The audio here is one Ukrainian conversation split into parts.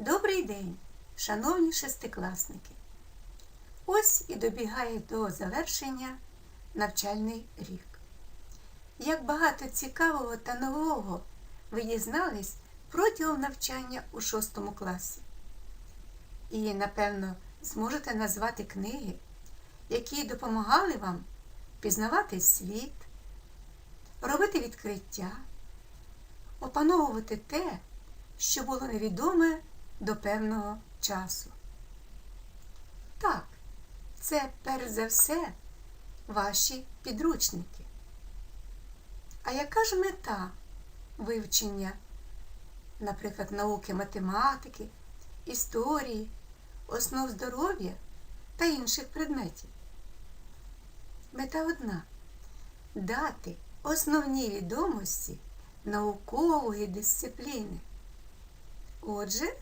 Добрий день, шановні шестикласники! Ось і добігає до завершення навчальний рік. Як багато цікавого та нового ви дізнались протягом навчання у шостому класі. І, напевно, зможете назвати книги, які допомагали вам пізнавати світ, робити відкриття, опановувати те, що було невідоме до певного часу. Так, це перш за все ваші підручники. А яка ж мета вивчення, наприклад, науки математики, історії, основ здоров'я та інших предметів? Мета одна дати основні відомості наукової дисципліни. Отже,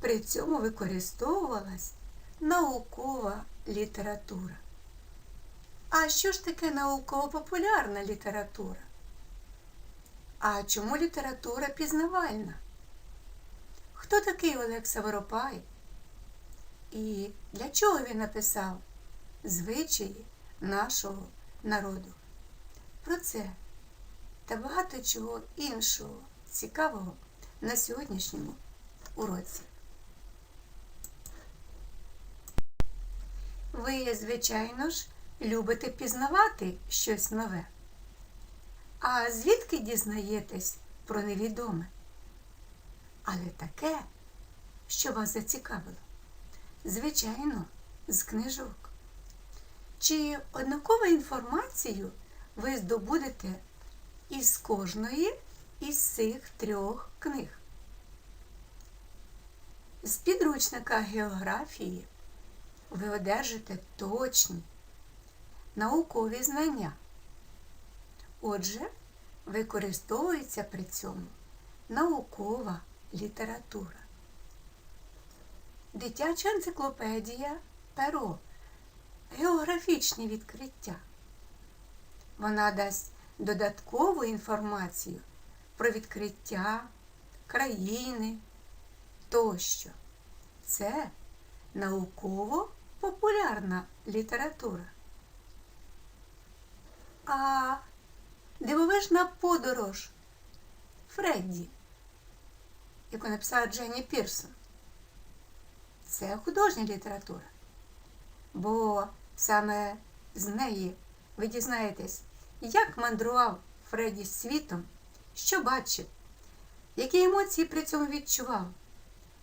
при цьому використовувалась наукова література. А що ж таке науково-популярна література? А чому література пізнавальна? Хто такий Олег Саворопай? І для чого він написав звичаї нашого народу? Про це та багато чого іншого цікавого на сьогоднішньому уроці. Ви, звичайно ж, любите пізнавати щось нове. А звідки дізнаєтесь про невідоме? Але таке, що вас зацікавило. Звичайно, з книжок. Чи однакову інформацію ви здобудете із кожної із цих трьох книг? З підручника географії ви одержите точні наукові знання. Отже, використовується при цьому наукова література. Дитяча енциклопедія перо. Географічні відкриття. Вона дасть додаткову інформацію про відкриття країни тощо. Це науково-популярна література. А дивовижна подорож Фредді, яку написала Дженні Пірсон. Це художня література. Бо саме з неї ви дізнаєтесь, як мандрував Фредді світом, що бачив, які емоції при цьому відчував,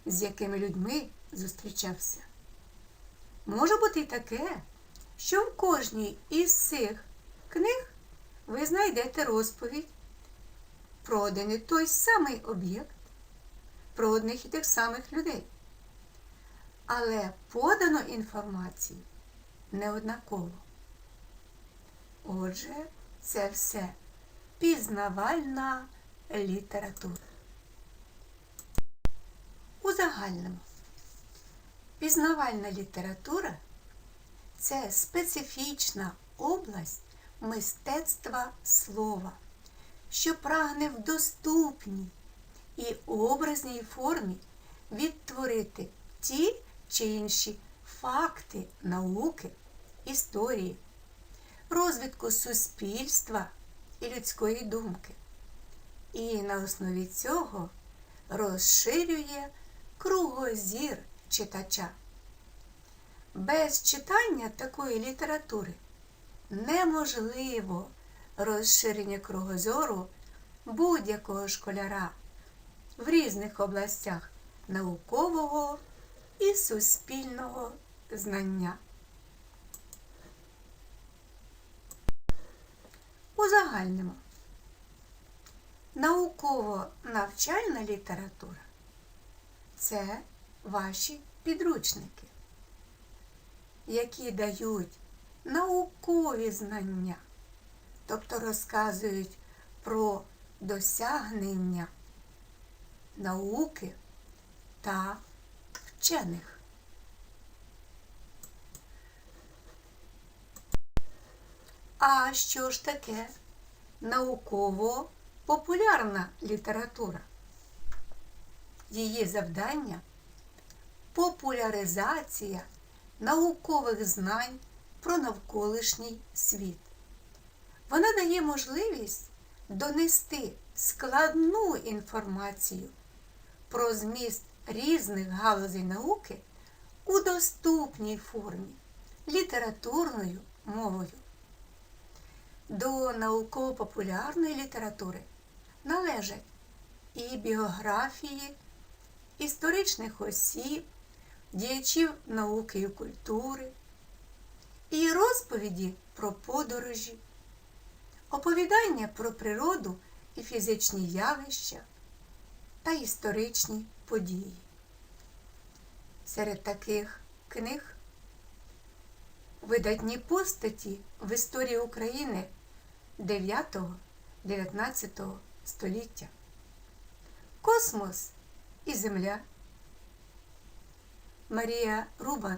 з якими людьми зустрічався. Може бути таке, що в кожній із цих книг ви знайдете розповідь про один і той самий об'єкт, про одних і тих самих людей. Але подано інформацію неоднаково. Отже, це все пізнавальна література. У загальному пізнавальна література це специфічна область мистецтва слова, що прагне в доступній і образній формі відтворити ті чи інші факти науки, історії, розвитку суспільства і людської думки. І на основі цього розширює кругозір читача. Без читання такої літератури неможливо розширення кругозору будь-якого школяра в різних областях наукового і суспільного знання. У загальному науково-навчальна література це ваші підручники, які дають наукові знання, тобто розказують про досягнення науки та вчених. А що ж таке науково-популярна література? Її завдання популяризація наукових знань про навколишній світ. Вона дає можливість донести складну інформацію про зміст різних галузей науки у доступній формі літературною мовою. До науково-популярної літератури належать і біографії історичних осіб, діячів науки і культури, і розповіді про подорожі, оповідання про природу і фізичні явища та історичні події. Серед таких книг видатні постаті в історії України 9-19 століття. Космос і Земля. Марія Рубан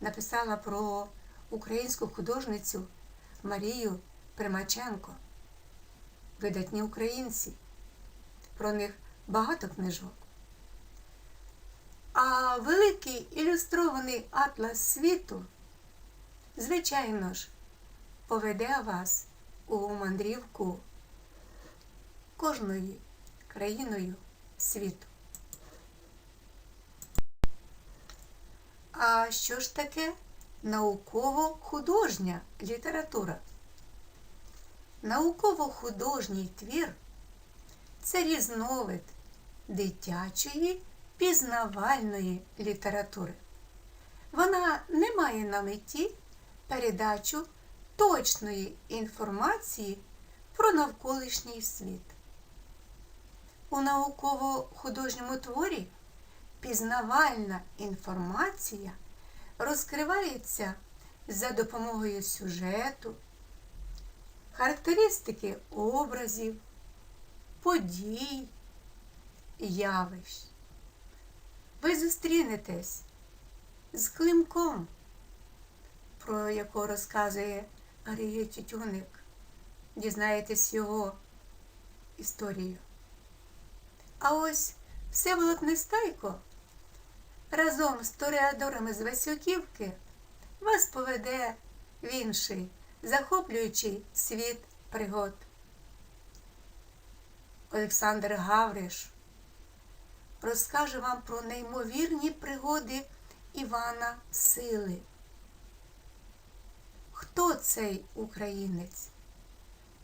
написала про українську художницю Марію Примаченко. Видатні українці. Про них багато книжок. А великий ілюстрований атлас світу, звичайно ж, поведе вас у мандрівку кожною країною світу. А що ж таке науково-художня література? Науково-художній твір це різновид дитячої пізнавальної літератури. Вона не має на меті передачу точної інформації про навколишній світ. У науково-художньому творі пізнавальна інформація розкривається за допомогою сюжету, характеристики образів, подій, явищ. Ви зустрінетесь з Климком, про якого розказує Арія Тютюник. Дізнаєтесь його історію. А ось Всеволод Нестайко разом з тореадорами з Васюківки вас поведе в інший захоплюючий світ пригод. Олександр Гавриш розкаже вам про неймовірні пригоди Івана Сили. Хто цей українець?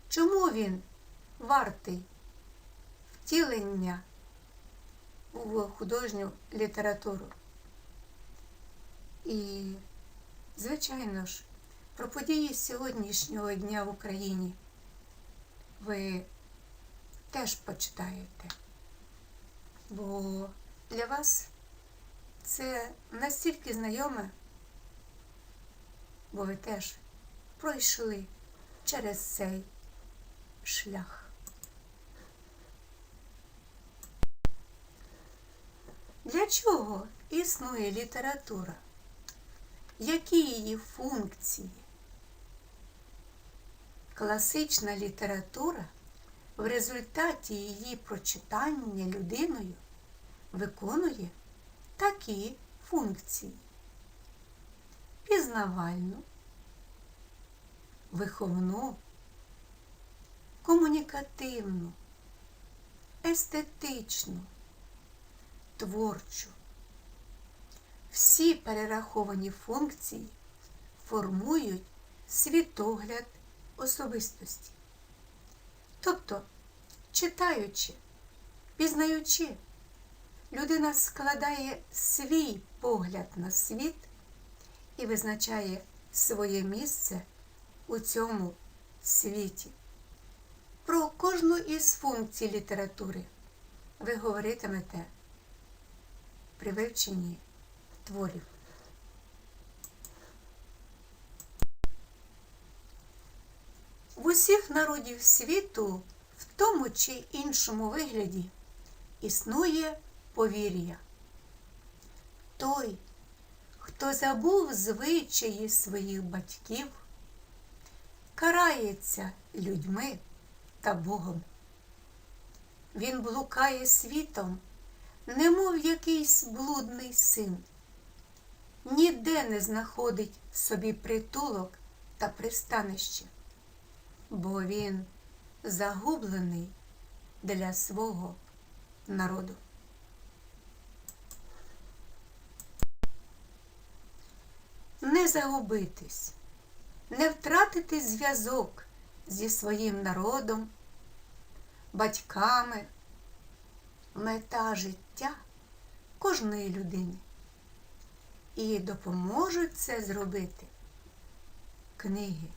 Чому він вартий втілення у художню літературу? І, звичайно ж, про події сьогоднішнього дня в Україні ви теж почитаєте. Бо для вас це настільки знайоме, бо ви теж пройшли через цей шлях. Для чого існує література? Які її функції? Класична література в результаті її прочитання людиною виконує такі функції. Пізнавальну, виховну, комунікативну, естетичну, творчу. Всі перераховані функції формують світогляд особистості. Тобто, читаючи, пізнаючи, людина складає свій погляд на світ і визначає своє місце у цьому світі. Про кожну із функцій літератури ви говоритимете при вивченні творів. В усіх народів світу в тому чи іншому вигляді існує повір'я. Той, хто забув звичаї своїх батьків, карається людьми та Богом. Він блукає світом, немов якийсь блудний син, ніде не знаходить собі притулок та пристанище, бо він загублений для свого народу. Не загубитись, не втратити зв'язок зі своїм народом, батьками, мета життя кожної людини. І допоможуть це зробити книги.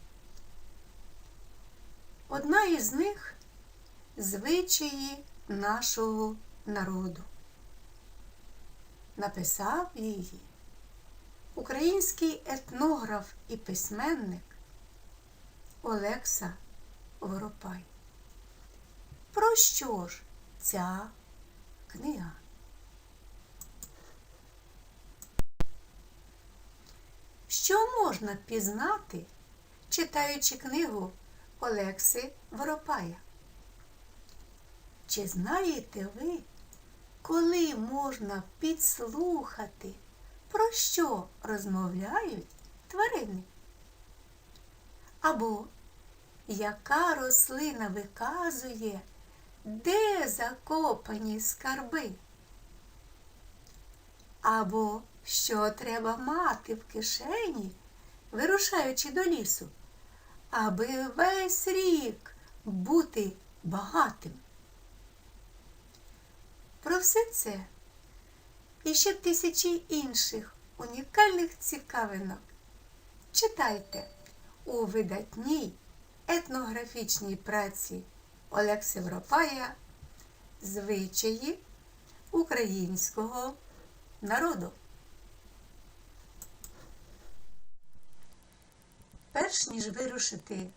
Одна із них звичаї нашого народу. Написав її український етнограф і письменник Олекса Воропай. Про що ж ця книга? Що можна пізнати, читаючи книгу Олекси Воропая? Чи знаєте ви, коли можна підслухати, про що розмовляють тварини? Або яка рослина виказує, де закопані скарби? Або що треба мати в кишені, вирушаючи до лісу, аби весь рік бути багатим? Про все це і ще тисячі інших унікальних цікавинок читайте у видатній етнографічній праці Олекси Вропая Звичаї українського народу. Перш ніж вирушити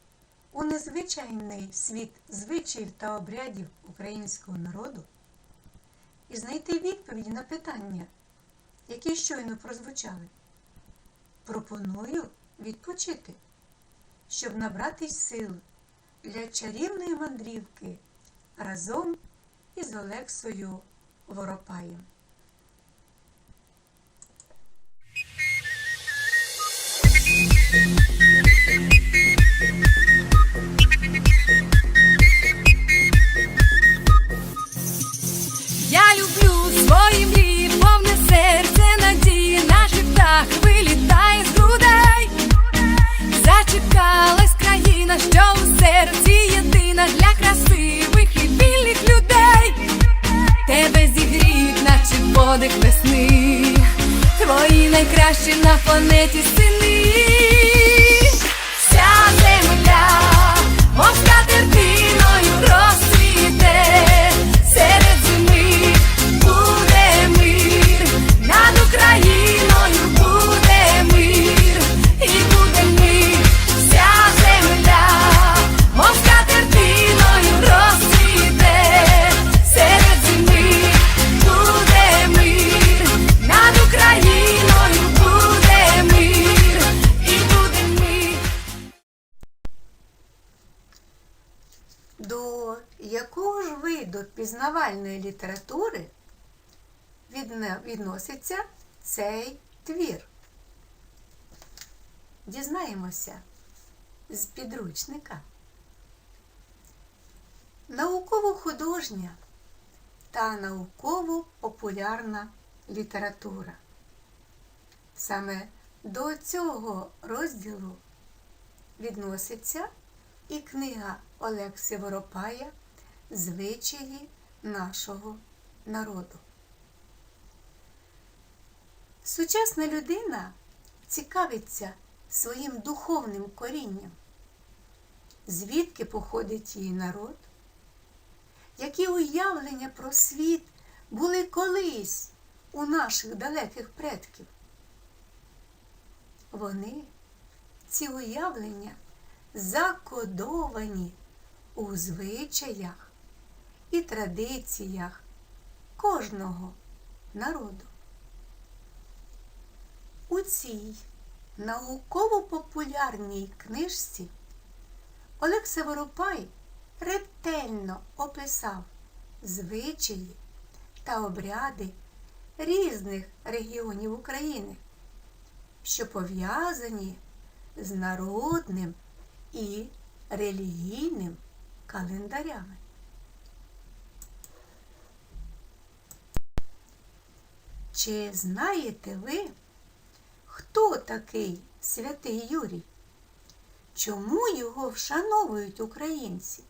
у незвичайний світ звичаїв та обрядів українського народу і знайти відповіді на питання, які щойно прозвучали, пропоную відпочити, щоб набратись сил для чарівної мандрівки разом із Олексою Воропаєм. Я люблю свої мрії, серце надії, наш птах вилітає з грудей. Зачекалась країна, що у серці єдина для красивих і людей. Тебе зігріють, наче подих весни. Твої найкращі на планеті сини. Відноситься цей твір? Дізнаємося з підручника. Науково-художня та науково-популярна література. Саме до цього розділу відноситься і книга Олекси Воропая Звичаї нашого народу. Сучасна людина цікавиться своїм духовним корінням, звідки походить її народ, які уявлення про світ були колись у наших далеких предків. Вони, ці уявлення, закодовані у звичаях і традиціях кожного народу. У цій науково-популярній книжці Олекса Воропай ретельно описав звичаї та обряди різних регіонів України, що пов'язані з народним і релігійним календарями. Чи знаєте ви, хто такий святий Юрій? Чому його вшановують українці?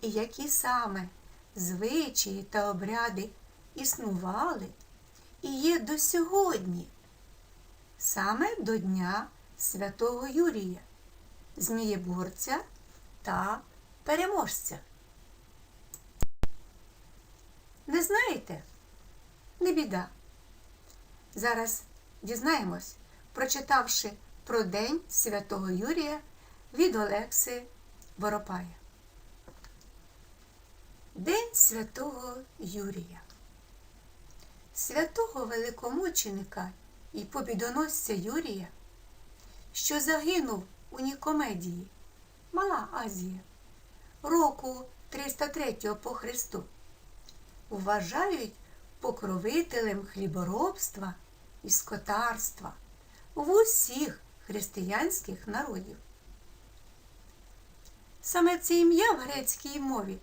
І які саме звичаї та обряди існували і є до сьогодні, саме до Дня Святого Юрія, Змієборця та переможця? Не знаєте? Не біда. Зараз дізнаємось, прочитавши про День Святого Юрія від Олекси Воропая. День Святого Юрія. Святого великомученика і побідоносця Юрія, що загинув у Нікомедії, Мала Азія, року 303 по Христу, вважають покровителем хліборобства і скотарства в усіх християнських народів. Саме це ім'я в грецькій мові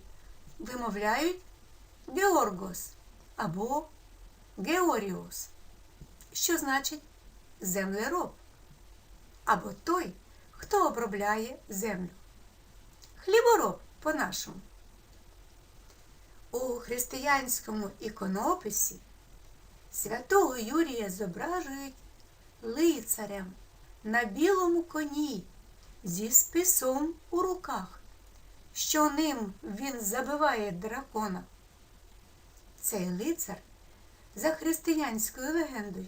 вимовляють Георгос або Георіус, що значить землероб, або той, хто обробляє землю. Хлібороб по-нашому. У християнському іконописі святого Юрія зображують лицарем на білому коні зі списом у руках, що ним він забиває дракона. Цей лицар, за християнською легендою,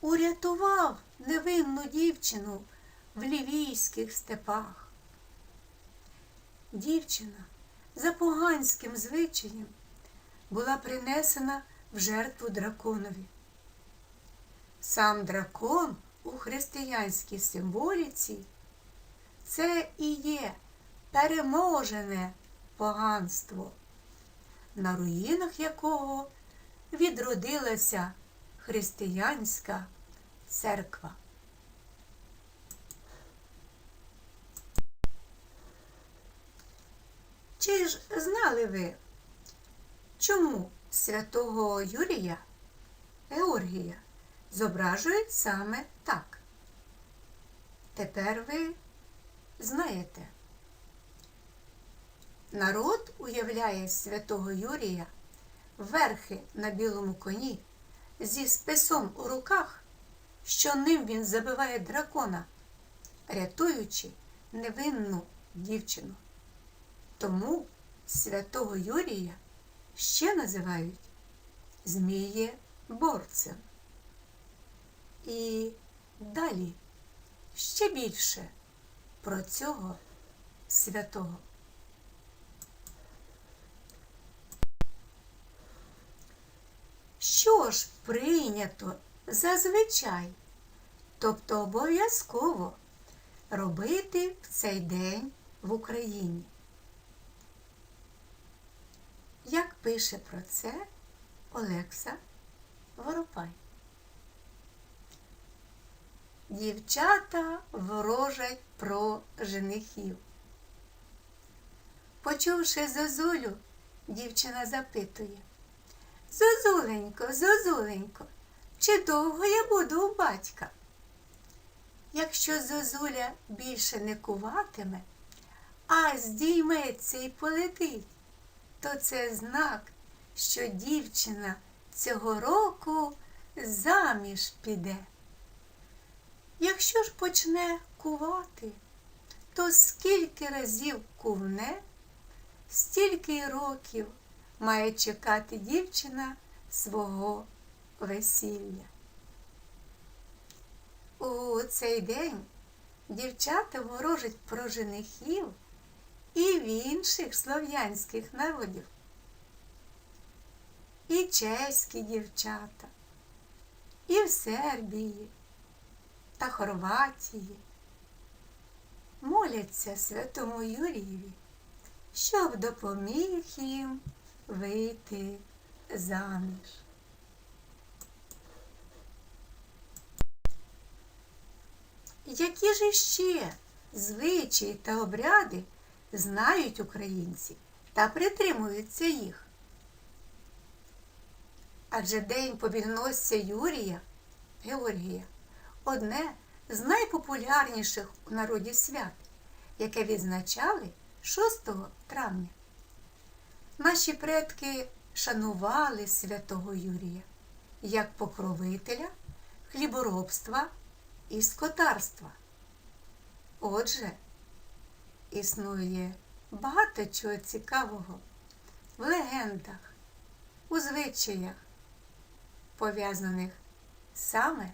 урятував невинну дівчину в лівійських степах. Дівчина за поганським звичаєм була принесена в жертву драконові. Сам дракон у християнській символіці це і є переможене поганство, на руїнах якого відродилася християнська церква. Чи ж знали ви, чому святого Юрія Георгія зображують саме так? Тепер ви знаєте. Народ уявляє святого Юрія верхи на білому коні зі списом у руках, що ним він забиває дракона, рятуючи невинну дівчину. Тому святого Юрія ще називають Змієборцем. І далі ще більше про цього святого. Що ж прийнято зазвичай, тобто обов'язково робити в цей день в Україні? Як пише про це Олекса Воропай. Дівчата ворожать про женихів. Почувши зозулю, дівчина запитує Зозуленько, зозуленько, чи довго я буду у батька? Якщо зозуля більше не куватиме, а здійметься і полетить, то це знак, що дівчина цього року заміж піде. Якщо ж почне кувати, то скільки разів кувне, стільки років має чекати дівчина свого весілля. У цей день дівчата ворожать про женихів і в інших слов'янських народів. І чеські дівчата, і в Сербії та Хорватії моляться святому Юрієві, щоб допоміг їм вийти заміж. Які ж іще звичаї та обряди знають українці та притримуються їх? Адже День побідоносця Юрія Георгія одне з найпопулярніших у народі свят, яке відзначали 6 травня. Наші предки шанували святого Юрія як покровителя хліборобства і скотарства. Отже, існує багато чого цікавого в легендах, у звичаях, пов'язаних саме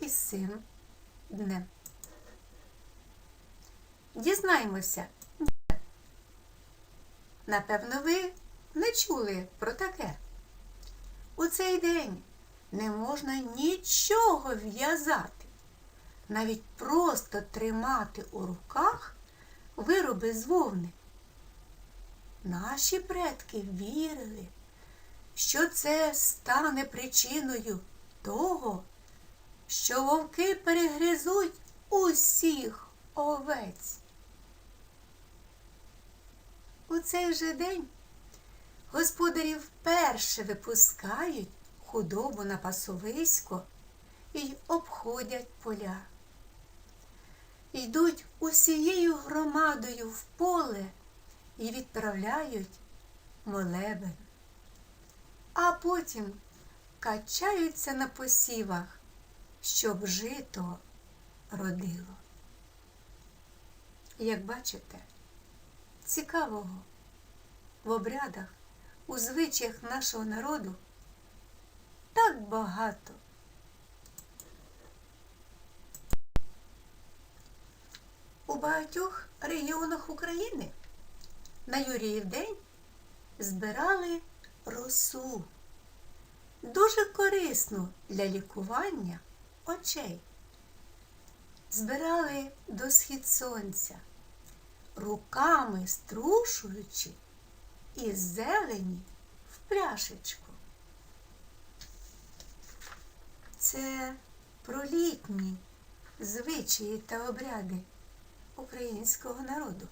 із цим днем. Дізнаємося. Напевно, ви не чули про таке. У цей день не можна нічого в'язати, навіть просто тримати у руках вироби з вовни. Наші предки вірили, що це стане причиною того, що вовки перегризуть усіх овець. У цей же день господарі вперше випускають худобу на пасовисько і обходять поля. Йдуть усією громадою в поле і відправляють молебен, а потім качаються на посівах, щоб жито родило. Як бачите, цікавого в обрядах, у звичаях нашого народу так багато. У багатьох регіонах України на Юріїв день збирали росу, дуже корисну для лікування очей. Збирали до схід сонця, руками струшуючи із зелені в пляшечку. Це про літні звичаї та обряди українського народу.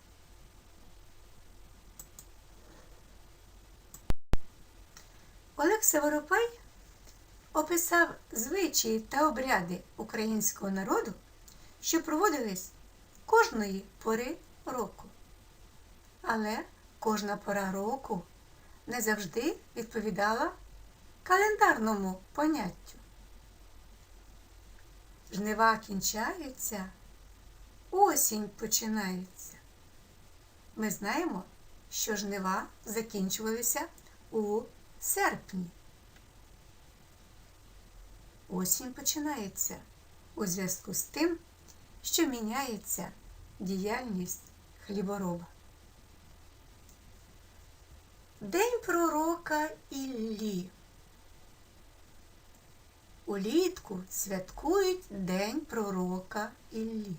Олег Северопай описав звичаї та обряди українського народу, що проводились кожної пори року. Але кожна пора року не завжди відповідала календарному поняттю. Жнива кінчаються, осінь починається. Ми знаємо, що жнива закінчувалися у серпні. Осінь починається у зв'язку з тим, що міняється діяльність хлібороба. День пророка Іллі. Улітку святкують День пророка Іллі.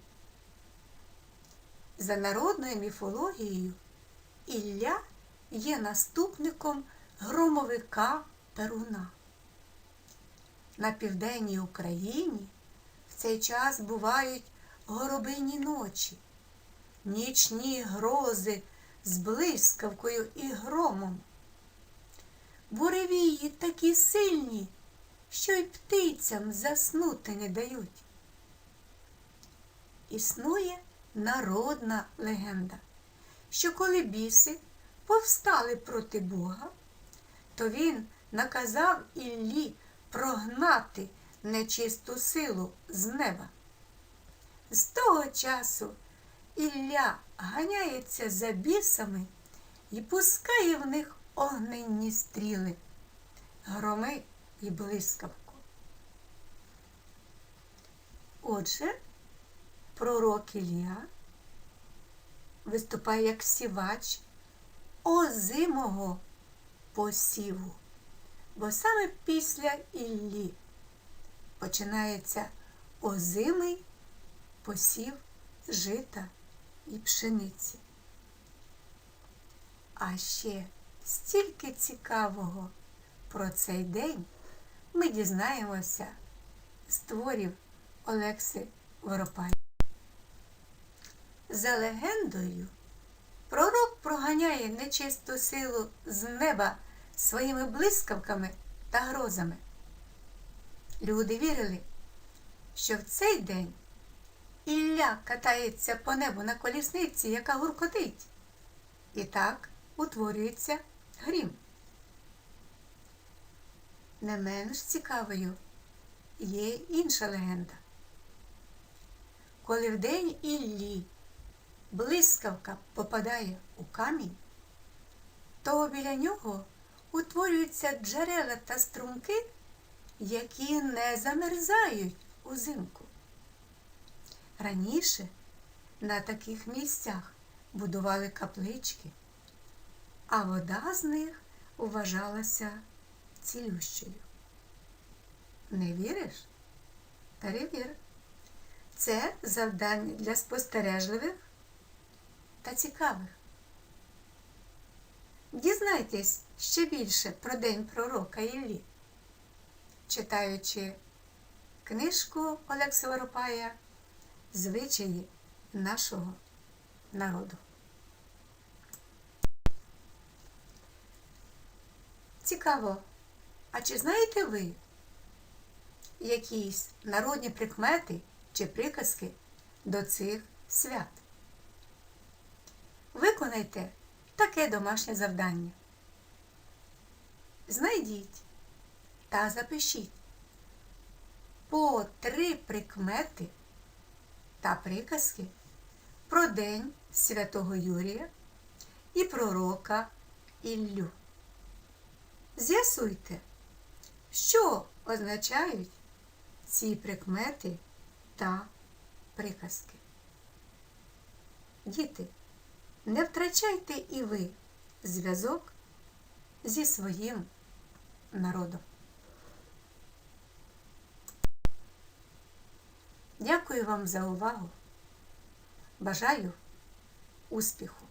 За народною міфологією, Ілля є наступником громовика Перуна. На південній Україні в цей час бувають горобині ночі, нічні грози з блискавкою і громом. Буревії такі сильні, що й птицям заснути не дають. Існує народна легенда, що коли біси повстали проти Бога, то він наказав Іллі прогнати нечисту силу з неба. З того часу Ілля ганяється за бісами і пускає в них огненні стріли, громи і блискавку. Отже, пророк Ілля виступає як сівач озимого посіву, бо саме після Іллі починається озимий посів жита і пшениці. А ще стільки цікавого про цей день ми дізнаємося з творів Олекси Воропай. За легендою, пророк проганяє нечисту силу з неба своїми блискавками та грозами. Люди вірили, що в цей день Ілля катається по небу на колісниці, яка гуркотить. І так утворюється грім. Не менш цікавою є інша легенда. Коли в день Іллі блискавка попадає у камінь, то біля нього утворюються джерела та струмки, які не замерзають узимку. Раніше на таких місцях будували каплички, а вода з них вважалася цілющою. Не віриш? Перевір. Це завдання для спостережливих та цікавих. Дізнайтесь ще більше про День пророка Іллі, читаючи книжку Олекса Воропая Звичаї нашого народу. Цікаво, а чи знаєте ви якісь народні прикмети чи приказки до цих свят? Виконайте таке домашнє завдання. Знайдіть та запишіть по три прикмети та приказки про День Святого Юрія і пророка Іллю. З'ясуйте, що означають ці прикмети та приказки. Діти, не втрачайте і ви зв'язок зі своїм народом. Дякую вам за увагу. Бажаю успіху!